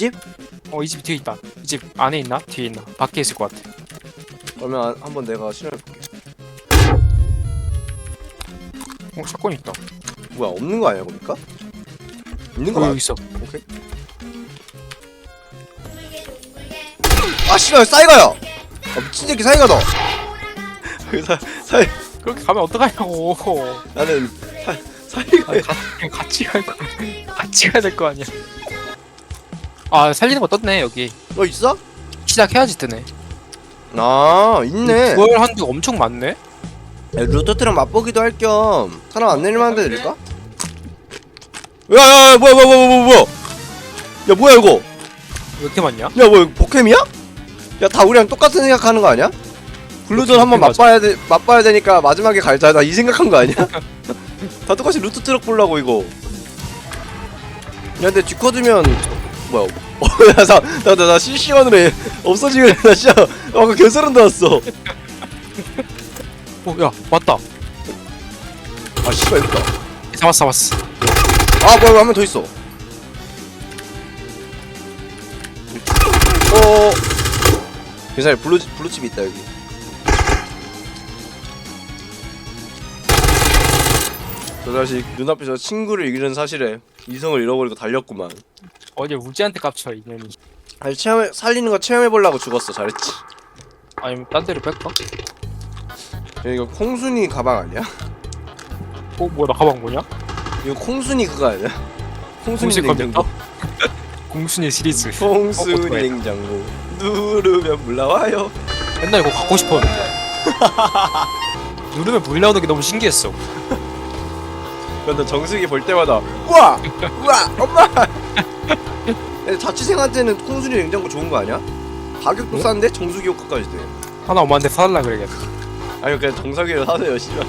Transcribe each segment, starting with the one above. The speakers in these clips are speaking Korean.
집? 어 이 집 뒤에 있다. 이 집 안에 있나? 뒤에 있나? 밖에 있을 것 같아. 그러면 한- 한번 내가 실험해볼게. 어 샷건 있다. 뭐야 없는 거 아니야 보니까? 있는 거 어 맞아 여기 있어. 오케이. 아 씨발 싸이가야! 아 미친 새끼 사이가다 그 사, 사이 그렇게 가면 어떡하냐고. 나는 사, 사이가 아니, 가, 그냥 같이 갈 거, 같이 가야 될 거 아니야. 아 살리는 거 떴네 여기. 너 있어? 시작해야지 뜨네. 아 있네 듀얼 한도 엄청 많네. 야, 루터트랑 맛보기도 할 겸 사람 안 내리면 한대 드릴까? 야야야 뭐야 뭐야 뭐야 뭐야 뭐야 야 뭐야 이거 왜 이렇게 많냐? 야 뭐야 복캠이야? 야 다 우리랑 똑같은 생각하는 거 아니야? 블루존 한번 맞아. 맛봐야 돼 맛봐야 되니까 마지막에 갈자 나 이 생각한 거 아니야? 다 똑같이 루트 트럭 보려고 이거 야 근데 뒷커드면 뭐야? 어나나 나 나, 나 실시간으로 해. 없어지길래 나 진짜. 아까 개소름 돋았어. 어야 맞다. 아 씨발 이거다 잡았어 잡았어. 아 뭐야 한 명 더 있어. 어. 괜찮아 블루 블루칩 있다 여기. 저 자식 눈앞에서 친구를 이기는 사실에 이성을 잃어버리고 달렸구만 어제 우지한테 깝쳐 이년이. 아니 체험 살리는 거 체험해 보려고 죽었어 잘했지 아니면 딴 데로 뺄까? 야, 이거 콩순이 가방 아니야? 어 뭐야 나 가방 뭐냐? 이거 콩순이 그거 아니야? 콩순이 냉장고? 공순이 시리즈. 콩순이 어. 냉장고 누르면 물 나와요 맨날 이거 갖고 싶었는데. 누르면 물 나오는 게 너무 신기했어. 근데 정수기 볼 때마다 우와! 우와! 엄마! 근데 자취생한테는 콩순이 냉장고 좋은 거 아니야? 가격도 응? 싼데 정수기 효과까지 돼 하나 엄마한테 사달라 그래야겠다. 아니 그냥 정수기를 사세요 씨발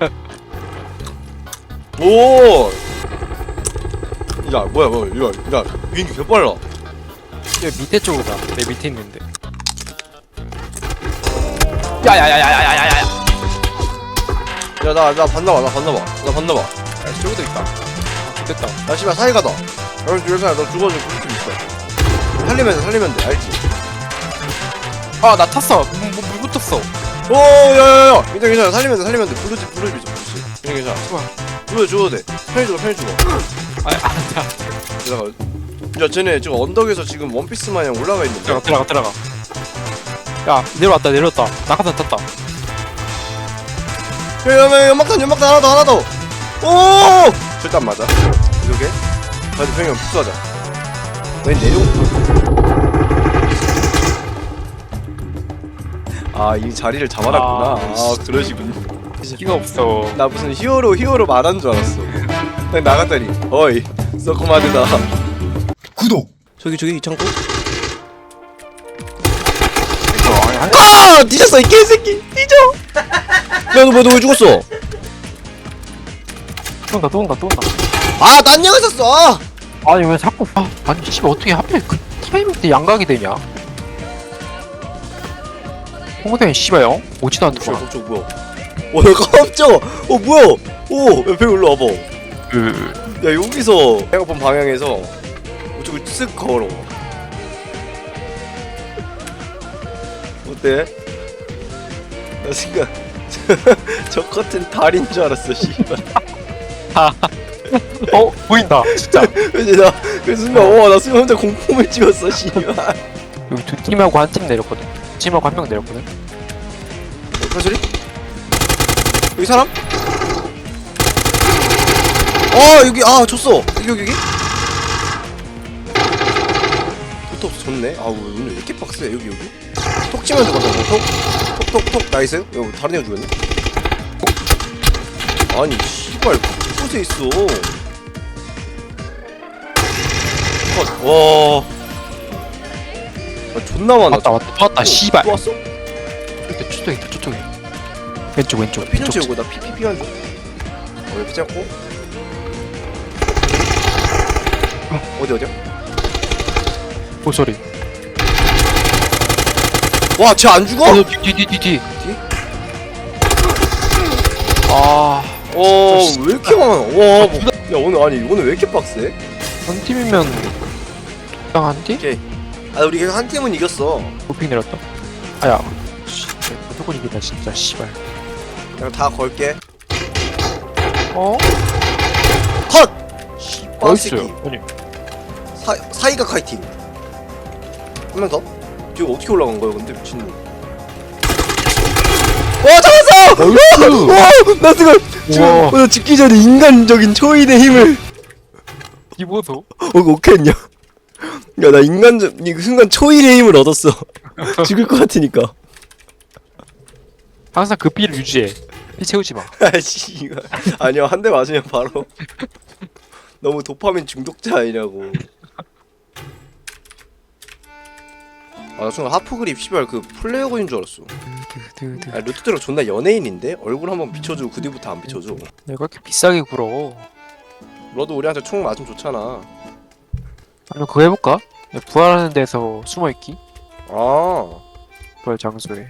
오! 야 뭐야 뭐야 이거 야 비행기 개빨라 여기 밑에 쪽이다. 내 밑에 있는데. 야야야야야야야야. 야나 나 봤나 봐 나 봤나 봐 나 봤나 봐 야, 저기도 있다. 아, 됐다. 야 씨발 사이가다 여러분 줄사야 너 죽어줘 있어 살리면 돼 살리면 돼 알지? 아, 나 탔어. 물, 물, 물 붙었어. 오 야 야 야. 괜찮아 괜찮아. 살리면 돼 살리면 돼. 블루칩 있어 블루칩 괜찮아 괜찮아. 좋아. 죽어도 죽어도 돼. 편히 죽어 편히 죽어 아, 아, 야, 들어가. 야 쟤네 지금 언덕에서 지금 원피스 마냥 올라가 있는데? 들어가, 들어가, 들어가. 야, 내려왔다, 내려왔다. 낙하산 탔다. 야 야 야 연막탄 연막탄 하나 더 하나 더 오! 절대 안 맞아. 이렇게 다들 병이 복수하자 왜 내려오 아이 자리를 잡아놨구나. 아, 아 그러시군요. 기가 없어. 나 무슨 히어로 히어로 말하는 줄 알았어. 그냥 나갔더니 어이 서코마드다. 구독! 저기 저기 이 창고? 아니, 아 뒤졌어 이 개새끼! 뒤져! 야너 뭐야 너왜 죽었어? 또 온다, 또 온다, 또 온다. 아딴 영화 썼어 아니, 왜 자꾸, 아, 아니, 씨발, 어떻게 하필 그 타이밍 때 양각이 되냐? 홍대는 씨발, 형? 오지도 저 않는구나. 깜짝 뭐야 어 야 깜짝 어 뭐야 오야배 올라 와봐 그, 야 여기서 내가 본 방향에서 이쪽을 쓱 걸어 어때? 나 순간 저 커튼 달인 줄 알았어 씨발 어, 보인다, 진짜. 그래서 나그 순간 와나 순간 혼자 공포물 찍었어 씨발. 어, 여기 두 팀하고 한 팀 내렸거든. 팀하고 한 명 내렸거든. 무슨 소리? 여기 사람? 어 여기 아 줬어. 여기 여기 여기? 붙어 없어 졌네. 아 오늘 왜 이렇게 빡세? 여기 여기? 톡 치면 들어가서 톡톡톡톡. 나이스. 여기 다른 애가 죽였네. 어? 아니 씨발 곳에 있어 컷 와 아, 존나 많아 왔다, 왔다, 또 왔다, 씨발. 또 왔어? 이렇게 저쪽에 있다, 저쪽에. 왼쪽, 왼쪽. 피좀 왼쪽. 채우고 나 피피피 한다 어 이렇게 잡고 어디 어디야? 소리. 와쟤 안 죽어? 어, 뒤, 뒤, 뒤, 뒤. 아, 어왜 이렇게 많아? 와, 뭐, 야 오늘 아니 오늘 왜 이렇게 빡세? 한 팀이면 적당한디? 오케이 아 우리 계속 한 팀은 이겼어 도핑 내렸다 아야 씨 무조건 이기다 진짜 씨발 그냥 다 걸게 어? 컷! 씨발 나이스 새끼 아니 사, 사이가 카이팅 한 명 더? 지금 어떻게 올라간 거야 근데 미친놈 와 잡았어! 와! 나 지금 지금 우와. 오늘 죽기 전에 인간적인 초인의 힘을 이보소 어 어떻게 했냐? 야 나 인간적 이 순간 초인의 힘을 얻었어. 죽을 것 같으니까. 항상 그 피를 유지해. 피 채우지 마. 아씨 이거. 아니야 한 대 맞으면 바로. 너무 도파민 중독자 아니냐고 아 나 순간 하프 그립 씨발 그 플레이어건인 줄 알았어. 아 루트드럭 존나 연예인인데? 얼굴 한번 비춰주고 그 뒤부터 안 비춰줘. 내가 이렇게 비싸게 굴어. 너도 우리한테 총 맞으면 좋잖아. 아니면 그거 해볼까? 부활하는 데서 숨어있기? 아. 부활 장소에.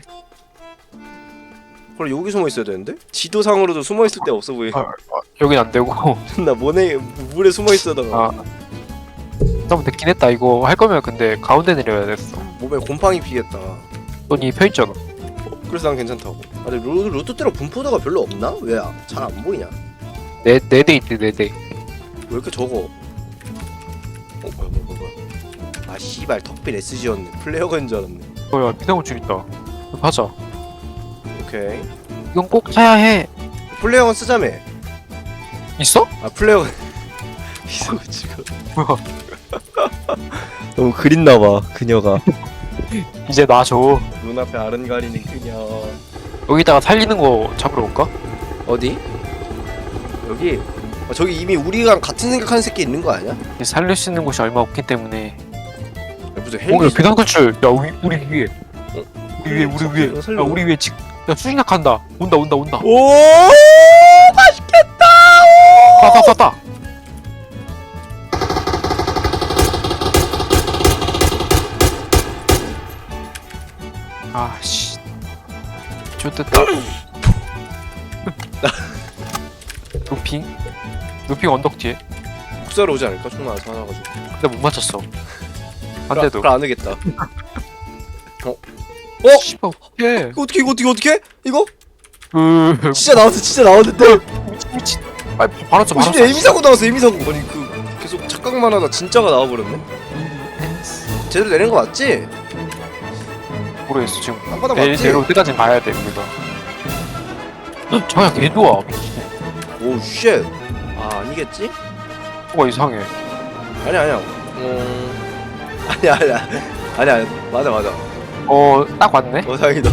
그럼 여기 숨어 있어야 되는데? 지도상으로도 숨어 있을 데 없어 보이 아, 여긴 안 되고. 나 모네 물에 숨어 있어다가. 아. 너무 늦긴 했다. 이거 할 거면 근데 가운데 내려야 됐어 몸에 곰팡이 피겠다. 돈이 펴있잖아. 그래서 난 괜찮다고. 아 근데 루, 루트드럭 분포도가 별로 없나? 왜 잘 안 보이냐? 네, 네대 있대 네대. 왜 이렇게 적어? 어 뭐야 뭐야 뭐야 뭐야. 아 씨발 턱필 SG였네. 플레이어건인 줄 알았네. 어야 비상호출 있다. 하자. 오케이. 이건 꼭 사야 해. 플레이어건 쓰자며 있어? 아 플레이어건. 이거 지금 뭐야? 너무 그립나봐 그녀가 이제 놔줘. 눈앞에 아른가리는 그녀. 여기다가 살리는 거 잡으러 올까? 어디? 여기? 아, 저기 이미 우리랑 같은 생각하는 새끼 있는 거 아니야? 이제 살릴 수 있는 곳이 얼마 없기 때문에. 야, 무슨 어, 야, 헬기 비상 탈출 야 우리, 우리 위에. 어? 우리 위에 우리 위에. 살려. 야 우리 위에 직... 야 수진학 간다. 온다 온다 온다. 오 맛있겠다. 쐈다 쐈다 좋됐다. 노핑? 노핑 언덕 뒤에? 국사로 오지 않을까? 총 나와서 하나가지고. 근데 못 맞췄어. 안돼도. 그럼 안 오겠다. 어? 씨발 어떡해? 이거 어떻게 이거 어떻게 어떻게 이거? 으 진짜 나왔어 진짜 나왔는데? 미친 아쳐 어, 바로 진짜 에미 사고 나왔어 에미 사고. 아니 그 계속 착각만 하다 진짜가 나와버렸네? 제대로 내린 거 맞지? 모르겠어 지금 땅바닥 내, 맞지? 내로 끝까지 봐야 돼 우리가 정야 개 좋아. 오쉣. 아 아니겠지? 뭐가 이상해. 아니 아니야. 음... 아니야 아니야. 아니야 아니야. 맞아 맞아. 어딱 왔네. 어 다행이다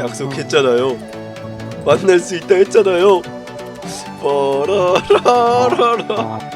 약속했잖아요. 만날 수 있다 했잖아요. 뽀라라라라. 아,